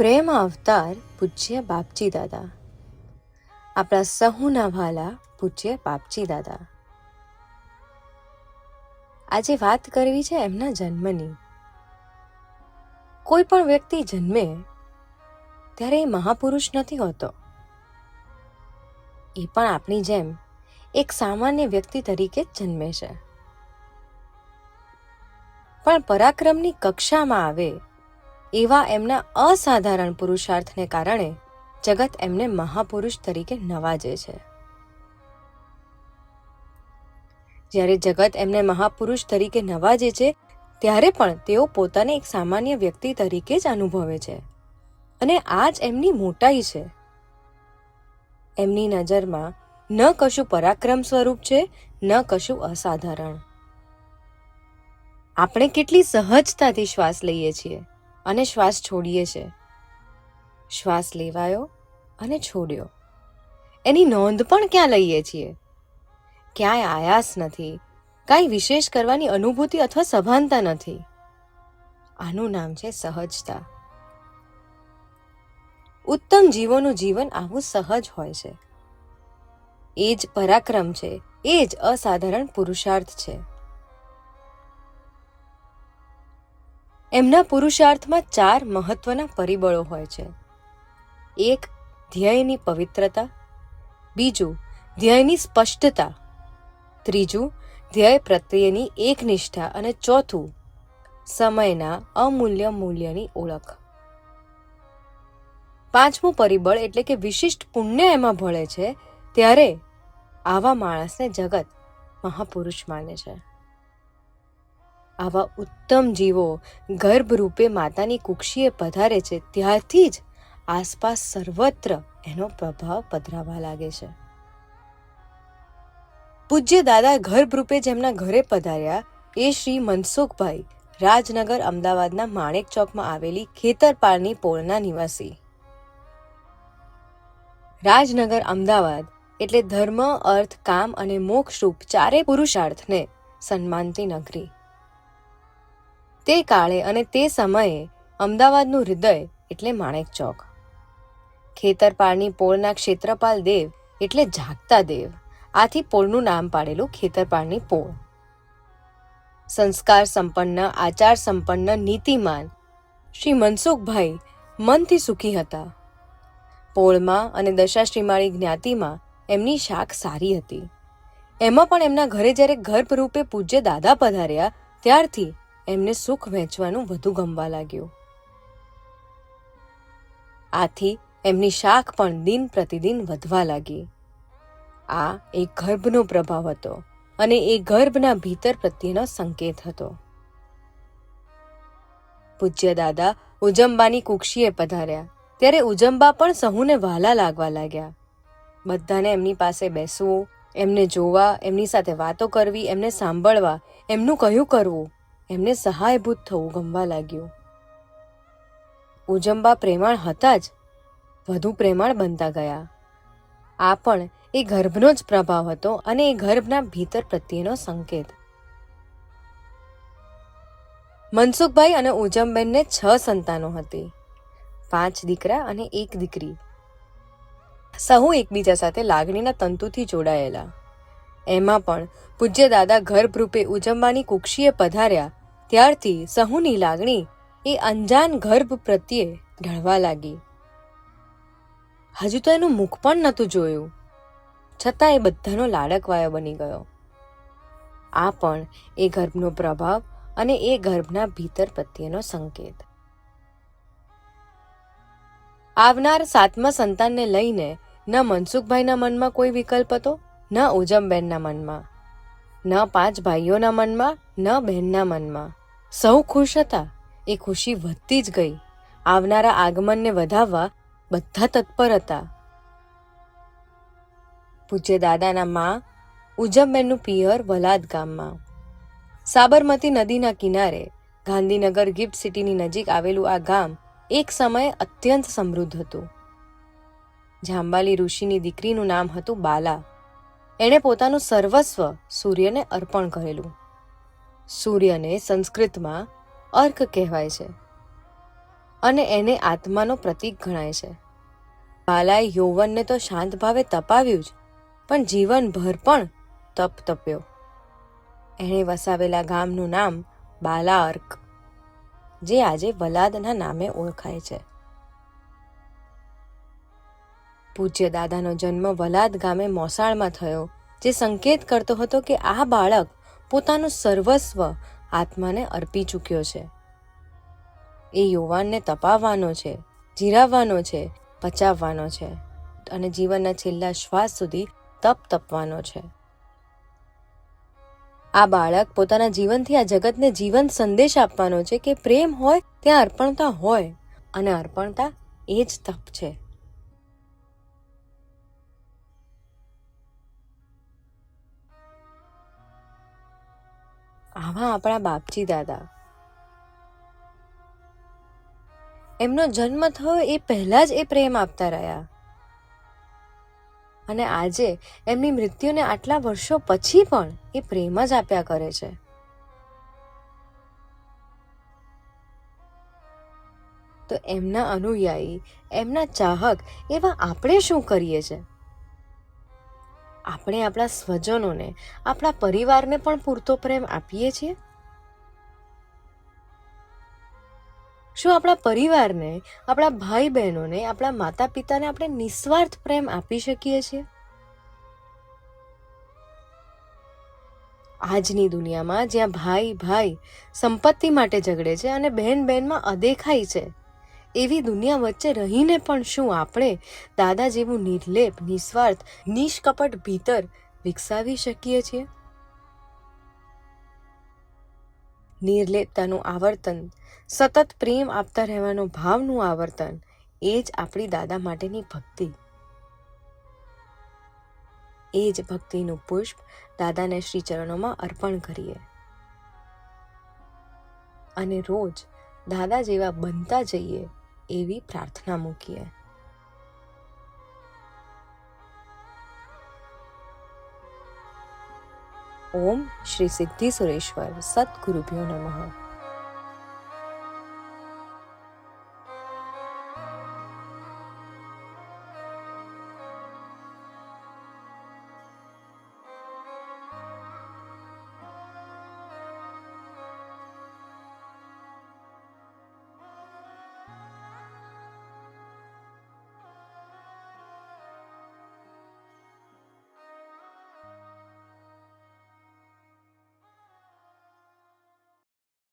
પ્રેમ અવતાર પૂજ્ય બાપજી દાદા. આપણા સહુના વાલા પૂજ્ય બાપજી દાદા. આજે વાત કરવી છે એમના જન્મની. કોઈ પણ વ્યક્તિ જન્મે ત્યારે એ મહાપુરુષ નથી હોતો. એ પણ આપણી જેમ એક સામાન્ય વ્યક્તિ તરીકે જ જન્મે છે. પણ પરાક્રમની કક્ષામાં આવે એવા એમના અસાધારણ પુરુષાર્થને કારણે જગત એમને મહાપુરુષ તરીકે નવાજે છે. જ્યારે જગત એમને મહાપુરુષ તરીકે નવાજે છે, ત્યારે પણ તેઓ પોતાને એક સામાન્ય વ્યક્તિ તરીકે જ અનુભવે છે અને આ જ એમની મોટાઈ છે. એમની નજરમાં ન કશું પરાક્રમ સ્વરૂપ છે, ન કશું અસાધારણ. આપણે કેટલી સહજતાથી શ્વાસ લઈએ છીએ. અને શ્વાસ છોડીએ છીએ શ્વાસ લેવાયો અને છોડ્યો. એની નોંધ પણ ક્યાં લઈએ છીએ? ક્યાંય આયાસ નથી. કાંઈ વિશેષ કરવાની અનુભૂતિ અથવા સભાનતા નથી. આનું નામ છે સહજતા. ઉત્તમ જીવોનું જીવન આવું સહજ હોય છે. એ જ પરાક્રમ છે. એ જ અસાધારણ પુરુષાર્થ છે. એમના પુરુષાર્થમાં ચાર મહત્વના પરિબળો હોય છે. એક, ધ્યેયની પવિત્રતા. બીજું, ધ્યેયની સ્પષ્ટતા. ત્રીજું, ધ્યેય પ્રત્યેની એકનિષ્ઠા. અને ચોથું, સમયના અમૂલ્ય મૂલ્યની ઓળખ. પાંચમું પરિબળ એટલે કે વિશિષ્ટ પુણ્ય એમાં ભળે છે, ત્યારે આવા માણસને જગત મહાપુરુષ માને છે. આવા ઉત્તમ જીવો ગર્ભરૂપે માતાની કુક્ષીએ પધારે છે, ત્યારથી જ આસપાસ સર્વત્ર એનો પ્રભાવ પધરાવા લાગે છે. પૂજ્ય દાદા ગર્ભરૂપે જેમના ઘરે પધાર્યા, એ શ્રી મનસુખભાઈ રાજનગર અમદાવાદના માણેક ચોકમાં આવેલી ખેતરપાળની પોળના નિવાસી. રાજનગર અમદાવાદ એટલે ધર્મ, અર્થ, કામ અને મોક્ષરૂપ ચારે પુરુષાર્થને સન્માનતી નગરી તે કાળે અને તે સમયે અમદાવાદનું હૃદય એટલે માણેક ચોક. ખેતરપાળની પોળના ક્ષેત્રપાલ દેવ એટલે જાગતા દેવ. આથી પોળનું નામ પાડેલું ખેતરપાળની પોળ. સંસ્કાર સંપન્ન, આચાર સંપન્ન, નીતિમાન શ્રી મનસુખભાઈ મનથી સુખી હતા. પોળમાં અને દશાશ્રીમાળી જ્ઞાતિમાં એમની શાખ સારી હતી. એમાં પણ એમના ઘરે જ્યારે ગર્ભરૂપે પૂજ્ય દાદા પધાર્યા, ત્યારથી એમને સુખ વહેંચવાનું વધુ ગમવા લાગ્યું. આથી એમની શાખ પણ દિન પ્રતિદિન વધવા લાગી. આ એક ગર્ભનો પ્રભાવ હતો અને એ ગર્ભના ભીતર પ્રત્યેનો સંકેત હતો. પૂજ્ય દાદા ઉજંબાની કુક્ષીએ પધાર્યા. ત્યારે ઉજંબા પણ સહુને વહાલા લાગવા લાગ્યા. બધાને એમની પાસે બેસવું, એમને જોવા, એમની સાથે વાતો કરવી, એમને સાંભળવા, એમનું કયું કરવું? એમને સહાયભૂત થવું ગમવા લાગ્યું. ઉજંબા પ્રેમાળ હતા જ. વધુ પ્રેમાળ બનતા ગયા. આ પણ એ ગર્ભનો જ પ્રભાવ હતો અને એ ગર્ભના ભીતર પ્રત્યેનો સંકેત. મનસુખભાઈ અને ઉજમબેનને છ સંતાનો હતી. પાંચ દીકરા અને એક દીકરી. સહુ એકબીજા સાથે લાગણીના તંતુથી જોડાયેલા. એમાં પણ પૂજ્ય દાદા ગર્ભરૂપે ઉજંબાની કુક્ષીએ પધાર્યા ત્યારથી સહુની લાગણી એ અંજાન ગર્ભ પ્રત્યે ઢળવા લાગી. હજુ તો એનું મુખ પણ નહોતું જોયું. છતાં એ બધાનો લાડકવાયો બની ગયો. આ પણ એ ગર્ભનો પ્રભાવ અને એ ગર્ભના ભીતર પ્રત્યેનો સંકેત. આવનાર સાતમા સંતાનને લઈને ન મનસુખભાઈના મનમાં કોઈ વિકલ્પ હતો? ન ઉજમબેનના મનમાં, ન પાંચ ભાઈઓના મનમાં, ન બહેનના મનમાં. સૌ ખુશ હતા. એ ખુશી વધતી જ ગઈ. આવનારા આગમનને વધાવવા બધા તત્પર હતા. પૂજ્ય દાદાના મા ઉજમબેનનું પિયર વલાદ ગામમાં. સાબરમતી નદીના કિનારે ગાંધીનગર ગિફ્ટ સિટીની નજીક આવેલું આ ગામ એક સમયે અત્યંત સમૃદ્ધ હતું. જાંબાલી ઋષિની દીકરીનું નામ હતું બાલા. એણે પોતાનું સર્વસ્વ સૂર્યને અર્પણ કરેલું. સૂર્યને સંસ્કૃતમાં અર્ક કહેવાય છે અને એને આત્માનો પ્રતીક ગણાય છે. બાલાએ યૌવનને તો શાંત ભાવે તપાવ્યું જ, પણ જીવનભર પણ તપ તપ્યો એણે વસાવેલા ગામનું નામ બાલા અર્ક, જે આજે વલાદના નામે ઓળખાય છે. પૂજ્ય દાદાનો જન્મ વલાદ ગામે મોસાળમાં થયો, જે સંકેત કરતો હતો કે આ બાળક પોતાનું સર્વસ્વ આત્માને અર્પી ચૂક્યો છે. એ યુવાનને તપાવવાનો છે, જીરાવવાનો છે પચાવવાનો છે અને જીવનના છેલ્લા શ્વાસ સુધી તપ તપવાનો છે. આ બાળક પોતાના જીવનથી આ જગતને જીવન સંદેશ આપવાનો છે કે પ્રેમ હોય, ત્યાં અર્પણતા હોય અને અર્પણતા એ જ તપ છે. આવા આપણા બાપજી દાદા. એમનો જન્મ થયો એ પહેલા જ એ પ્રેમ આપતા રહ્યા. અને આજે એમની મૃત્યુને આટલા વર્ષો પછી પણ એ પ્રેમ જ આપ્યા કરે છે. તો એમના અનુયાયી, એમના ચાહક એવા આપણે શું કરીએ છે? આપણે આપણા સ્વજનોને, આપણા પરિવારને પણ પૂરતો પ્રેમ આપીએ છીએ? શું આપણા પરિવારને, આપણા ભાઈ બહેનોને આપણા માતા પિતાને આપણે નિસ્વાર્થ પ્રેમ આપી શકીએ છીએ? આજની દુનિયામાં જ્યાં ભાઈ ભાઈ સંપત્તિ માટે ઝઘડે છે અને બહેન બહેનમાં અદેખાઈ છે એવી દુનિયા વચ્ચે રહીને પણ શું આપણે દાદા જેવું નિર્લેપ, નિસ્વાર્થ, નિષ્કપટ ભીતર વિકસાવી શકીએ છીએ? નિર્લેપતાનું આવર્તન, સતત પ્રેમ આપતા રહેવાનો ભાવનું આવર્તન, એ જ આપણી દાદા માટેની ભક્તિ. એ જ ભક્તિનું પુષ્પ દાદાને શ્રી ચરણોમાં અર્પણ કરીએ. અને રોજ દાદા જેવા બનતા જઈએ એવી પ્રાર્થના મૂકીએ. ઓમ શ્રી સિદ્ધિ સુરેશ્વર સદગુરુભ્યો નમઃ.